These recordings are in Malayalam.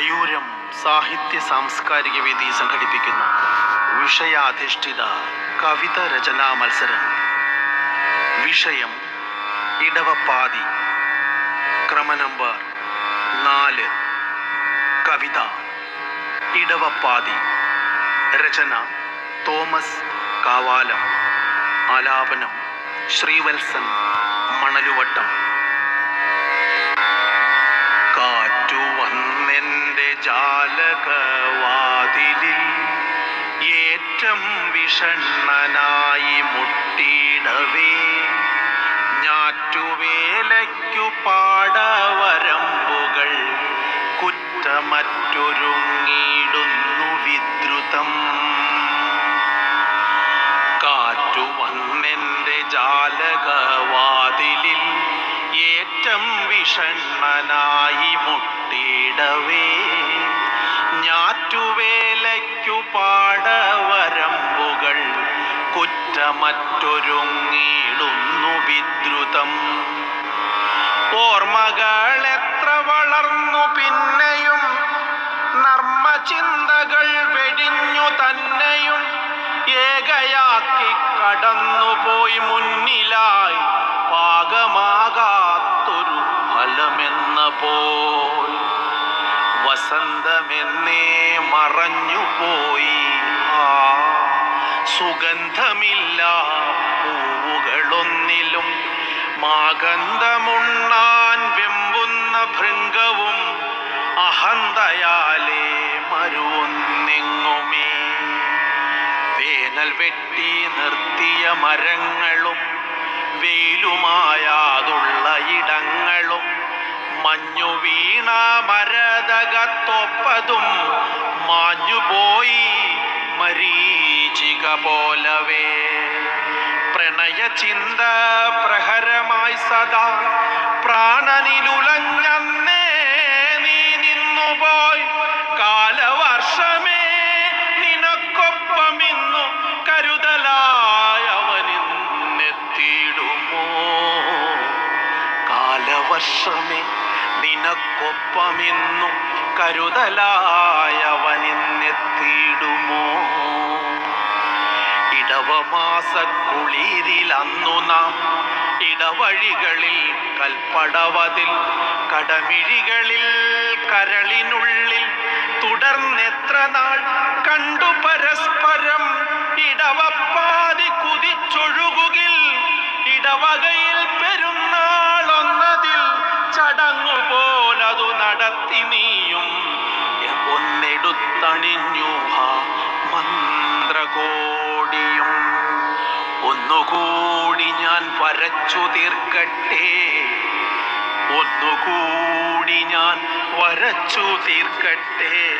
മയൂരം സാഹിത്യ സാംസ്കാരിക വേദി സംഘടിപ്പിക്കുന്ന വിഷയാധിഷ്ഠിത കവിത രചനാ മത്സരം. വിഷയം ഇടവപ്പാതി. ക്രമ നമ്പർ നാല്. കവിത ഇടവപ്പാതി. രചന തോമസ് കാവാലം. ആലാപനം ശ്രീവത്സൻ മണലുവട്ടം. വന്നെന്റെ ജാലകവാതിലിൽ ഏറ്റം വിഷണ്ണനായി മുട്ടിയിടവേ ഞാറ്റുവേലയ്ക്കു പാടവരമ്പുകൾ കുറ്റമറ്റൊരുങ്ങിയിടുന്നു വിദ്രുതം. ഏറ്റം മുട്ടിടവേ. ഞാറ്റുവേലയ്ക്കു പാടവരമ്പുകൾ കുറ്റമറ്റൊരുങ്ങിടുന്നു വിദ്രുതം. ഓർമ്മകൾ എത്ര വളർന്നു പിന്നെയും നർമ്മചിന്തകൾ വെടിഞ്ഞു തന്നെയും ഏകയാക്കി കടന്നുപോയി മുന്നിലായി പാകമാകാത്തൊരു സുഗന്ധമില്ല പൂവുകളൊന്നിലും മാഗന്ധമുണ്ണാൻ വെമ്പുന്ന ഭൃംഗവും അഹന്തയാലേ മരുവൊന്നെങ്ങുമേ. വേനൽ വെട്ടി നിർത്തിയ മരങ്ങളും വെയിലുമായാതുള്ള ഇടങ്ങളും മഞ്ഞു വീണ മരതകത്തൊപ്പതും പോലവേ. പ്രണയ ചിന്ത പ്രഹരമായി സദാ പ്രാണനിലുലഞ്ഞന്നേ നീ നിന്നുപോയി. ഇടവമാസക്കുളിരിൽ അന്നു നാം ഇടവഴികളിൽ കൽപ്പടവതിൽ കടമിഴികളിൽ കരളിനുള്ളിൽ. തുടർന്നെത്ര നാൾ കണ്ടു പരസ്പരം ഇടവപ്പാതി കുതിച്ചൊഴുകുകിൽ. ഇടവകയിൽ പെരുന്നാളൊന്നതിൽ ചടങ്ങു പോലതു നടത്തി നീയും ഒന്നുകൂടി ഞാൻ വരച്ചു തീർക്കട്ടെ. ഒന്നുകൂടി ഞാൻ വരച്ചു തീർക്കട്ടെ.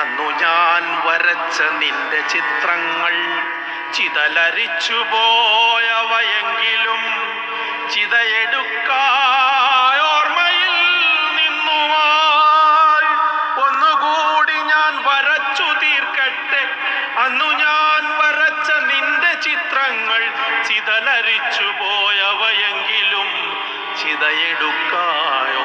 അന്നു ഞാൻ വരച്ച നിന്റെ ചിത്രങ്ങൾ ചിതലരിച്ചു പോയവയെങ്കിലും ചിതയെടുക്കായോർമ്മയിൽ ചിതലരിച്ചു പോയവയെങ്കിലും നിന്നുമാ